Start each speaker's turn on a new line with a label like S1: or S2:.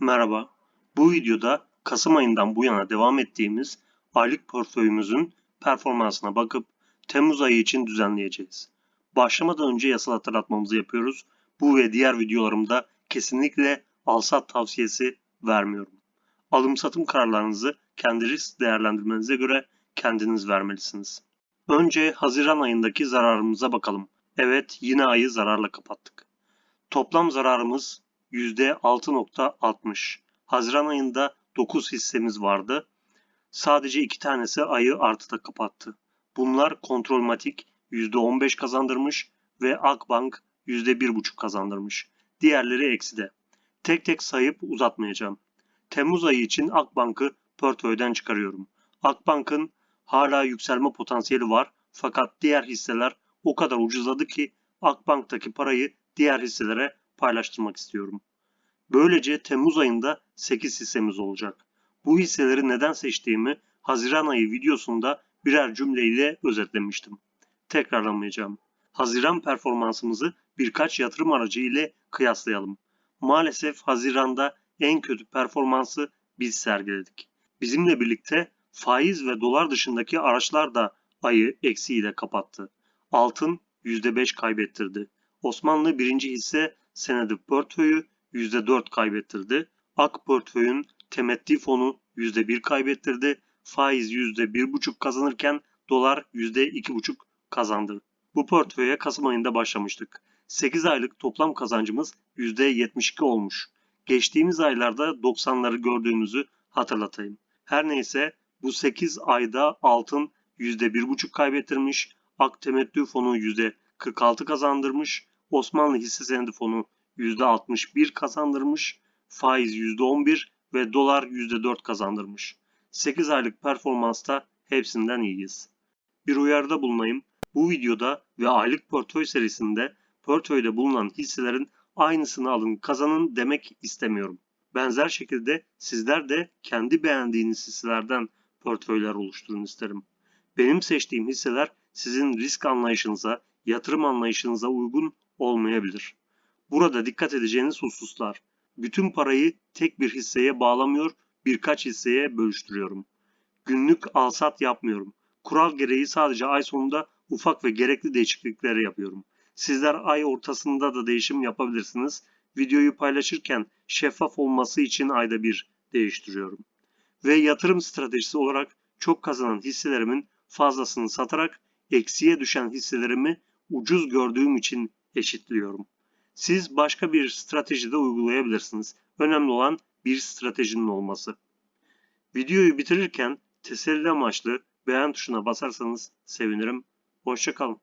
S1: Merhaba. Bu videoda Kasım ayından bu yana devam ettiğimiz aylık portföyümüzün performansına bakıp Temmuz ayı için düzenleyeceğiz. Başlamadan önce yasal hatırlatmamızı yapıyoruz. Bu ve diğer videolarımda kesinlikle alsat tavsiyesi vermiyorum. Alım satım kararlarınızı kendi risk değerlendirmenize göre kendiniz vermelisiniz. Önce Haziran ayındaki zararımıza bakalım. Evet yine ayı zararla kapattık. Toplam zararımız %6.60. Haziran ayında 9 hissemiz vardı. Sadece 2 tanesi ayı artıda kapattı. Bunlar Kontrolmatik %15 kazandırmış ve Akbank %1.5 kazandırmış. Diğerleri ekside. Tek tek sayıp uzatmayacağım. Temmuz ayı için Akbank'ı portföyden çıkarıyorum. Akbank'ın hala yükselme potansiyeli var fakat diğer hisseler o kadar ucuzladı ki Akbank'taki parayı diğer hisselere paylaştırmak istiyorum. Böylece Temmuz ayında 8 hissemiz olacak. Bu hisseleri neden seçtiğimi Haziran ayı videosunda birer cümleyle özetlemiştim. Tekrarlamayacağım. Haziran performansımızı birkaç yatırım aracı ile kıyaslayalım. Maalesef Haziran'da en kötü performansı biz sergiledik. Bizimle birlikte faiz ve dolar dışındaki araçlar da ayı eksiyle kapattı. Altın %5 kaybettirdi. Osmanlı birinci hisse senedi portföyü %4 kaybettirdi. Ak portföyün temettü fonu %1 kaybettirdi. Faiz %1,5 kazanırken dolar %2,5 kazandı. Bu portföye Kasım ayında başlamıştık. 8 aylık toplam kazancımız %72 olmuş. Geçtiğimiz aylarda 90'ları gördüğümüzü hatırlatayım. Her neyse bu 8 ayda altın %1,5 kaybettirmiş, Ak temettü fonu %46 kazandırmış, Osmanlı hisse senedi fonu %61 kazandırmış, faiz %11 ve dolar %4 kazandırmış. 8 aylık performansta hepsinden iyiyiz. Bir uyarıda bulunayım. Bu videoda ve aylık portföy serisinde portföyde bulunan hisselerin aynısını alın kazanın demek istemiyorum. Benzer şekilde sizler de kendi beğendiğiniz hisselerden portföyler oluşturun isterim. Benim seçtiğim hisseler sizin risk anlayışınıza, yatırım anlayışınıza uygun olmayabilir. Burada dikkat edeceğiniz hususlar. Bütün parayı tek bir hisseye bağlamıyor, birkaç hisseye bölüştürüyorum. Günlük alsat yapmıyorum. Kural gereği sadece ay sonunda ufak ve gerekli değişiklikleri yapıyorum. Sizler ay ortasında da değişim yapabilirsiniz. Videoyu paylaşırken şeffaf olması için ayda bir değiştiriyorum. Ve yatırım stratejisi olarak çok kazanan hisselerimin fazlasını satarak eksiye düşen hisselerimi ucuz gördüğüm için eşitliyorum. Siz başka bir strateji de uygulayabilirsiniz. Önemli olan bir stratejinin olması. Videoyu bitirirken teselli amaçlı beğen tuşuna basarsanız sevinirim. Hoşçakalın.